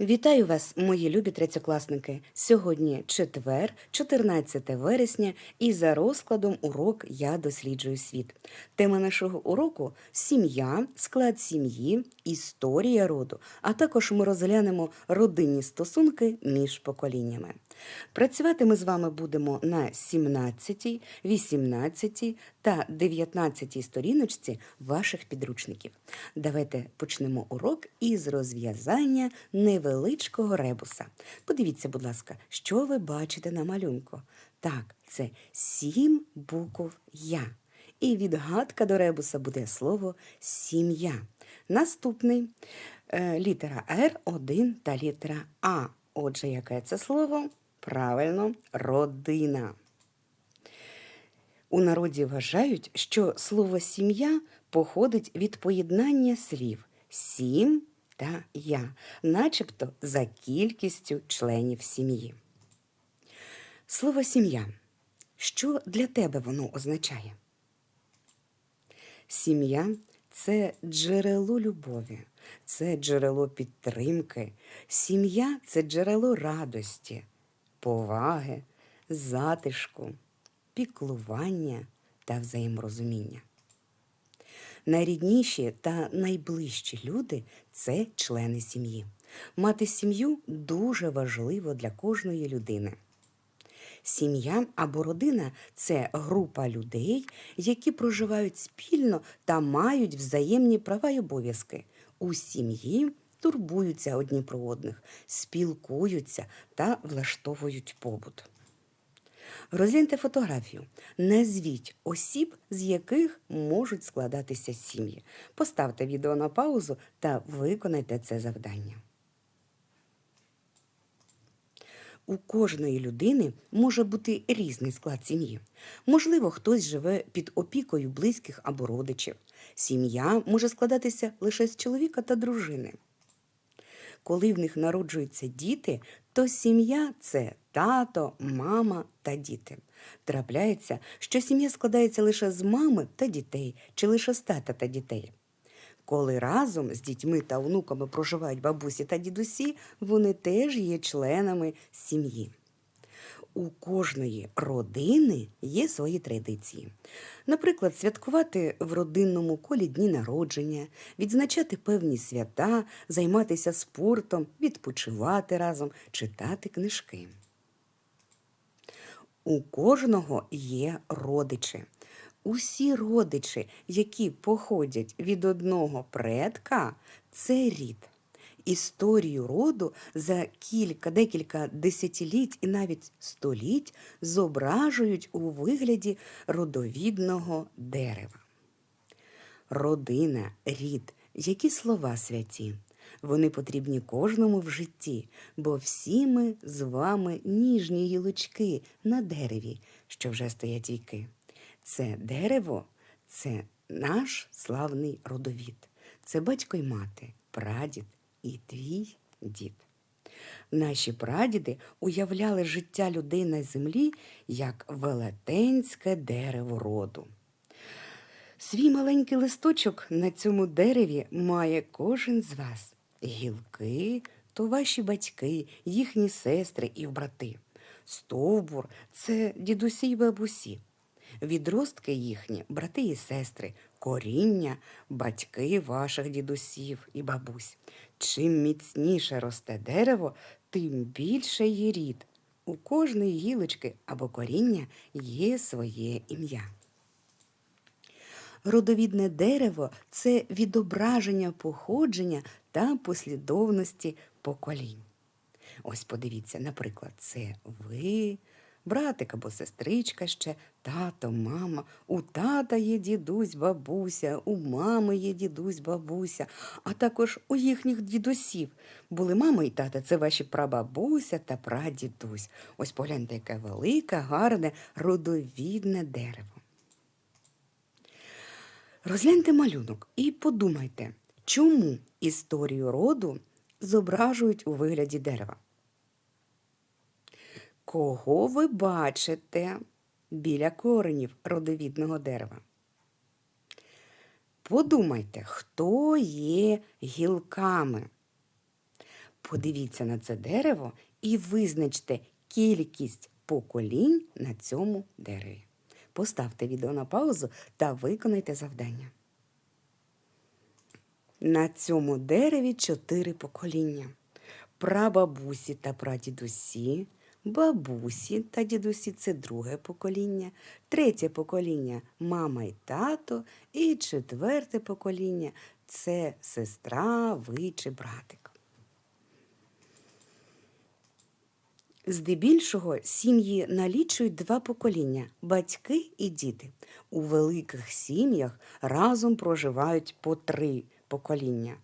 Вітаю вас, мої любі третьокласники. Сьогодні четвер, 14 вересня, і за розкладом урок Я досліджую світ. Тема нашого уроку сім'я, склад сім'ї, історія роду, а також ми розглянемо родинні стосунки між поколіннями. Працювати ми з вами будемо на 17, 18 та 19 сторіночці ваших підручників. Давайте почнемо урок із розв'язання невеличкого ребуса. Подивіться, будь ласка, що ви бачите на малюнку. Так, це сім букв Я. І відгадка до ребуса буде слово сім'я. Наступний е, літера Р, 1 та літера А. Отже, яке це слово? Правильно, родина. У народі вважають, що слово сім'я походить від поєднання слів сім та я, начебто за кількістю членів сім'ї. Слово сім'я. Що для тебе воно означає? Сім'я це джерело любові, це джерело підтримки. Сім'я це джерело радості, поваги, затишку, піклування та взаєморозуміння. Найрідніші та найближчі люди це члени сім'ї. Мати сім'ю дуже важливо для кожної людини. Сім'я або родина це група людей, які проживають спільно та мають взаємні права й обов'язки. У сім'ї турбуються одні про одних, спілкуються та влаштовують побут. Розгляньте фотографію. Назвіть осіб, з яких можуть складатися сім'ї. Поставте відео на паузу та виконайте це завдання. У кожної людини може бути різний склад сім'ї. Можливо, хтось живе під опікою близьких або родичів. Сім'я може складатися лише з чоловіка та дружини. Коли в них народжуються діти, то сім'я це тато, мама та діти. Трапляється, що сім'я складається лише з мами та дітей, чи лише з тата та дітей. Коли разом з дітьми та онуками проживають бабусі та дідусі, вони теж є членами сім'ї. У кожної родини є свої традиції. Наприклад, святкувати в родинному колі дні народження, відзначати певні свята, займатися спортом, відпочивати разом, читати книжки. У кожного є родичі. Усі родичі, які походять від одного предка, це рід. Історію роду за кілька, декілька десятиліть і навіть століть зображують у вигляді родовідного дерева. Родина, рід, які слова святі. Вони потрібні кожному в житті, бо всі ми з вами ніжні гілочки на дереві, що вже стоять віки. Це дерево, це наш славний родовід. Це батько й мати, прадід і твій дід. Наші прадіди уявляли життя людей на землі як велетенське дерево роду. Свій маленький листочок на цьому дереві має кожен з вас. Гілки то ваші батьки, їхні сестри і брати. Стовбур це дідусі й бабусі. Відростки їхні, брати і сестри, коріння, батьки ваших дідусів і бабусь. Чим міцніше росте дерево, тим більше є рід. У кожної гілочки або коріння є своє ім'я. Родовідне дерево це відображення походження та послідовності поколінь. Ось подивіться, наприклад, це ви, братик або сестричка ще, тато, мама. У тата є дідусь, бабуся, у мами є дідусь, бабуся, а також у їхніх дідусів. Були мама і тата, це ваші прабабуся та прадідусь. Ось погляньте, яке велике, гарне, родовідне дерево. Розгляньте малюнок і подумайте, чому історію роду зображують у вигляді дерева. Кого ви бачите біля коренів родовідного дерева? Подумайте, хто є гілками. Подивіться на це дерево і визначте кількість поколінь на цьому дереві. Поставте відео на паузу та виконайте завдання. На цьому дереві чотири покоління: прабабусі та прадідусі, бабусі та дідусі це друге покоління, третє покоління мама і тато, і четверте покоління це сестра, ви чи братик. Здебільшого сім'ї налічують два покоління батьки і діти. У великих сім'ях разом проживають по три покоління: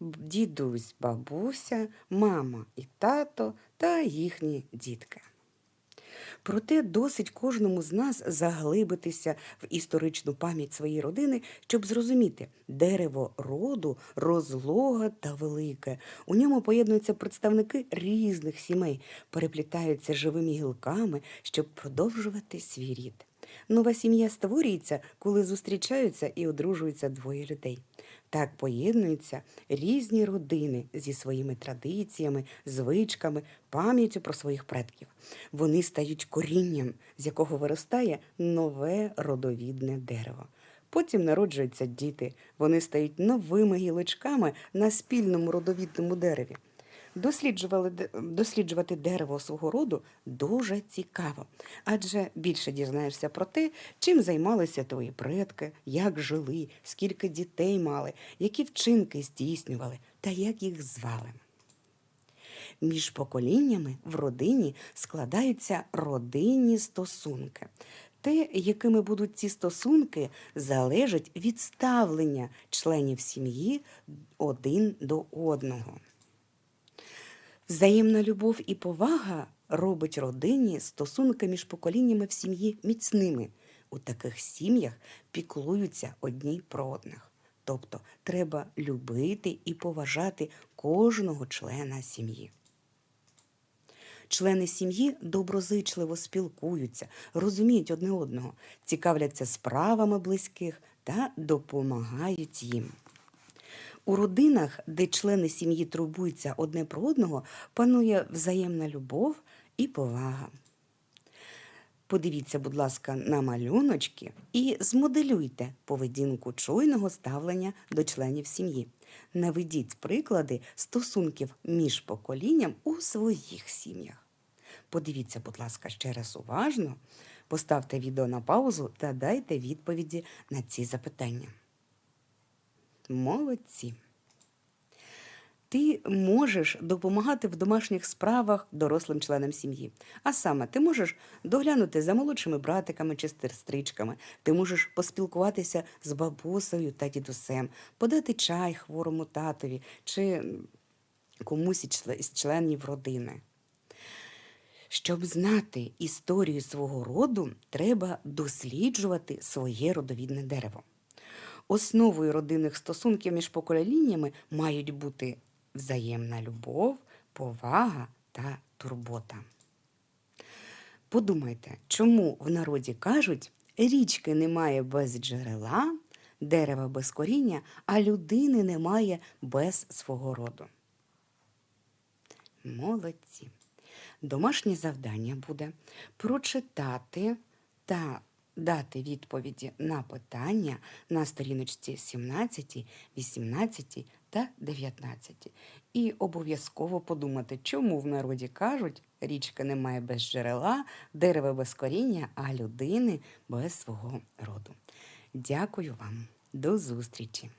дідусь, бабуся, мама і тато та їхні дітки. Проте досить кожному з нас заглибитися в історичну пам'ять своєї родини, щоб зрозуміти, дерево роду розлога та велике. У ньому поєднуються представники різних сімей, переплітаються живими гілками, щоб продовжувати свій рід. Нова сім'я створюється, коли зустрічаються і одружуються двоє людей. Так поєднуються різні родини зі своїми традиціями, звичками, пам'яттю про своїх предків. Вони стають корінням, з якого виростає нове родовідне дерево. Потім народжуються діти, вони стають новими гілочками на спільному родовідному дереві. Досліджували, досліджувати дерево свого роду дуже цікаво, адже більше дізнаєшся про те, чим займалися твої предки, як жили, скільки дітей мали, які вчинки здійснювали та як їх звали. Між поколіннями в родині складаються родинні стосунки. Те, якими будуть ці стосунки, залежить від ставлення членів сім'ї один до одного. Взаємна любов і повага робить родинні стосунки між поколіннями в сім'ї міцними. У таких сім'ях піклуються одні про одних. Тобто треба любити і поважати кожного члена сім'ї. Члени сім'ї доброзичливо спілкуються, розуміють одне одного, цікавляться справами близьких та допомагають їм. У родинах, де члени сім'ї турбуються одне про одного, панує взаємна любов і повага. Подивіться, будь ласка, на малюночки і змоделюйте поведінку чуйного ставлення до членів сім'ї. Наведіть приклади стосунків між поколінням у своїх сім'ях. Подивіться, будь ласка, ще раз уважно, поставте відео на паузу та дайте відповіді на ці запитання. Молодці. Ти можеш допомагати в домашніх справах дорослим членам сім'ї. А саме, ти можеш доглянути за молодшими братиками чи сестричками, ти можеш поспілкуватися з бабусею та дідусем, подати чай хворому татові чи комусь із членів родини. Щоб знати історію свого роду, треба досліджувати своє родовідне дерево. Основою родинних стосунків між поколіннями мають бути взаємна любов, повага та турбота. Подумайте, чому в народі кажуть, річки немає без джерела, дерева без коріння, а людини немає без свого роду. Молодці. Домашнє завдання буде прочитати та дати відповіді на питання на сторіночці 17, 18 та 19. І обов'язково подумати, чому в народі кажуть, річка немає без джерела, дерева без коріння, а людини без свого роду. Дякую вам. До зустрічі!